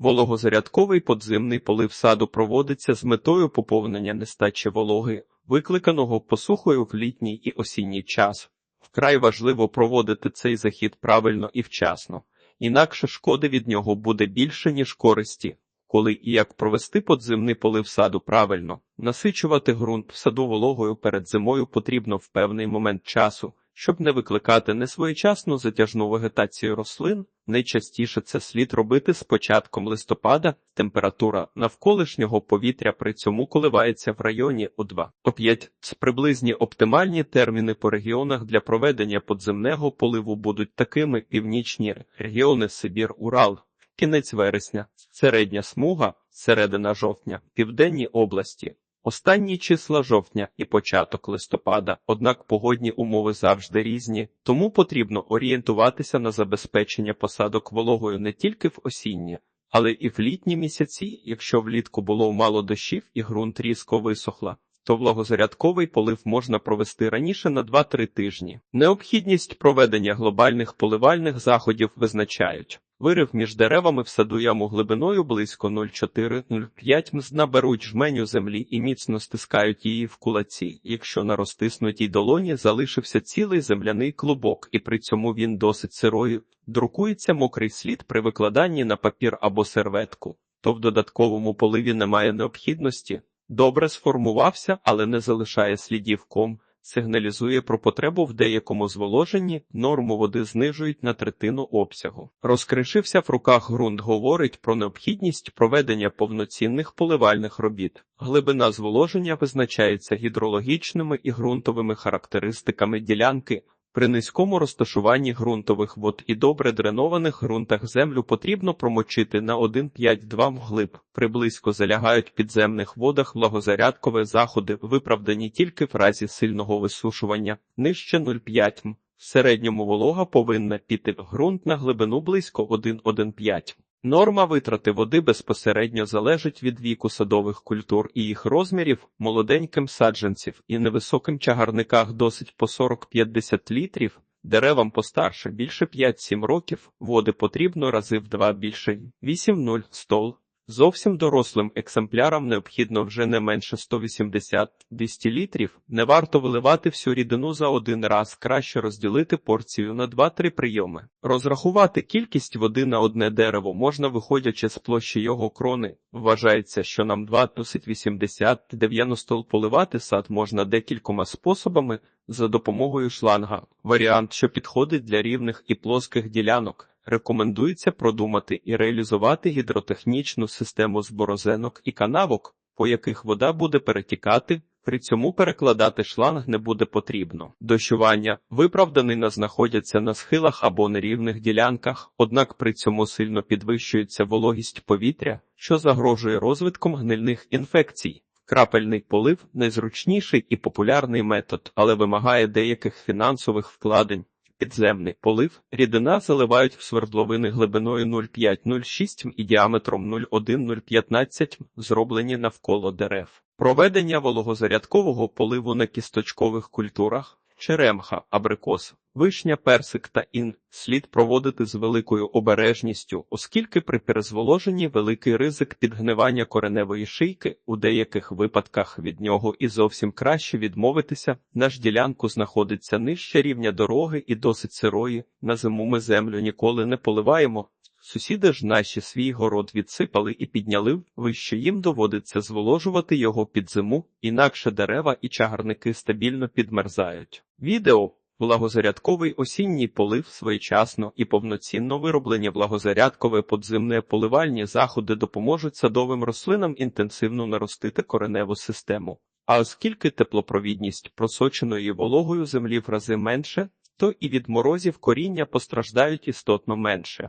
Вологозарядковий подземний полив саду проводиться з метою поповнення нестачі вологи, викликаного посухою в літній і осінній час. Вкрай важливо проводити цей захід правильно і вчасно, інакше шкоди від нього буде більше, ніж користі. Коли і як провести подземний полив саду правильно, насичувати ґрунт в саду вологою перед зимою потрібно в певний момент часу, щоб не викликати несвоєчасну затяжну вегетацію рослин. Найчастіше це слід робити з початком листопада. Температура навколишнього повітря при цьому коливається в районі у 2 о 5. Приблизні оптимальні терміни по регіонах для проведення подземного поливу будуть такими: північні регіони Сибір, Урал, кінець вересня, середня смуга, середина жовтня, південні області. Останні числа жовтня і початок листопада, однак погодні умови завжди різні, тому потрібно орієнтуватися на забезпечення посадок вологою не тільки в осінні, але і в літні місяці, якщо влітку було мало дощів і ґрунт різко висохла. То влагозарядковий полив можна провести раніше на 2-3 тижні. Необхідність проведення глобальних поливальних заходів визначають. Вирив між деревами в саду яму глибиною близько 0,4-0,5 мз наберуть жменю землі і міцно стискають її в кулаці, якщо на розтиснутій долоні залишився цілий земляний клубок, і при цьому він досить сирою, друкується мокрий слід при викладанні на папір або серветку, то в додатковому поливі немає необхідності. Добре сформувався, але не залишає слідів ком, сигналізує про потребу в деякому зволоженні, норму води знижують на третину обсягу. Розкришився в руках ґрунт говорить про необхідність проведення повноцінних поливальних робіт. Глибина зволоження визначається гідрологічними і ґрунтовими характеристиками ділянки. При низькому розташуванні ґрунтових вод і добре дренованих ґрунтах землю потрібно промочити на 1,5-2 вглиб. При близько залягають підземних водах влагозарядкові заходи виправдані тільки в разі сильного висушування, нижче 0,5 м. В середньому волога повинна піти в ґрунт на глибину близько 1,1,5 Норма витрати води безпосередньо залежить від віку садових культур і їх розмірів, молоденьким саджанців і невисоким чагарниках досить по 40-50 літрів, деревам постарше більше 5-7 років, води потрібно рази в два більше 8-0 стол. Зовсім дорослим екземплярам необхідно вже не менше 180-200 літрів. Не варто виливати всю рідину за один раз, краще розділити порцію на 2-3 прийоми. Розрахувати кількість води на одне дерево можна, виходячи з площі його крони. Вважається, що нам 2 досить 80-90 поливати сад можна декількома способами за допомогою шланга. Варіант, що підходить для рівних і плоских ділянок. Рекомендується продумати і реалізувати гідротехнічну систему з борозенок і канавок, по яких вода буде перетікати, при цьому перекладати шланг не буде потрібно. Дощування виправданий на знаходяться на схилах або нерівних ділянках, однак при цьому сильно підвищується вологість повітря, що загрожує розвитком гнильних інфекцій. Крапельний полив найзручніший і популярний метод, але вимагає деяких фінансових вкладень. Підземний полив рідина заливають в свердловини глибиною 0,5-0,6 і діаметром 0,1-0,15 зроблені навколо дерев. Проведення вологозарядкового поливу на кісточкових культурах черемха, абрикос, вишня, персик та ін слід проводити з великою обережністю, оскільки при перезволоженні великий ризик підгнивання кореневої шийки, у деяких випадках від нього і зовсім краще відмовитися. Наш ділянку знаходиться нижче рівня дороги і досить сирої. На зиму ми землю ніколи не поливаємо. Сусіди ж наші свій город відсипали і підняли, вище їм доводиться зволожувати його під зиму, інакше дерева і чагарники стабільно підмерзають. Відео Влагозарядковий осінній полив своєчасно і повноцінно вироблені влагозарядкове подземне поливальні заходи допоможуть садовим рослинам інтенсивно наростити кореневу систему. А оскільки теплопровідність просоченої вологою землі в рази менше, то і від морозів коріння постраждають істотно менше.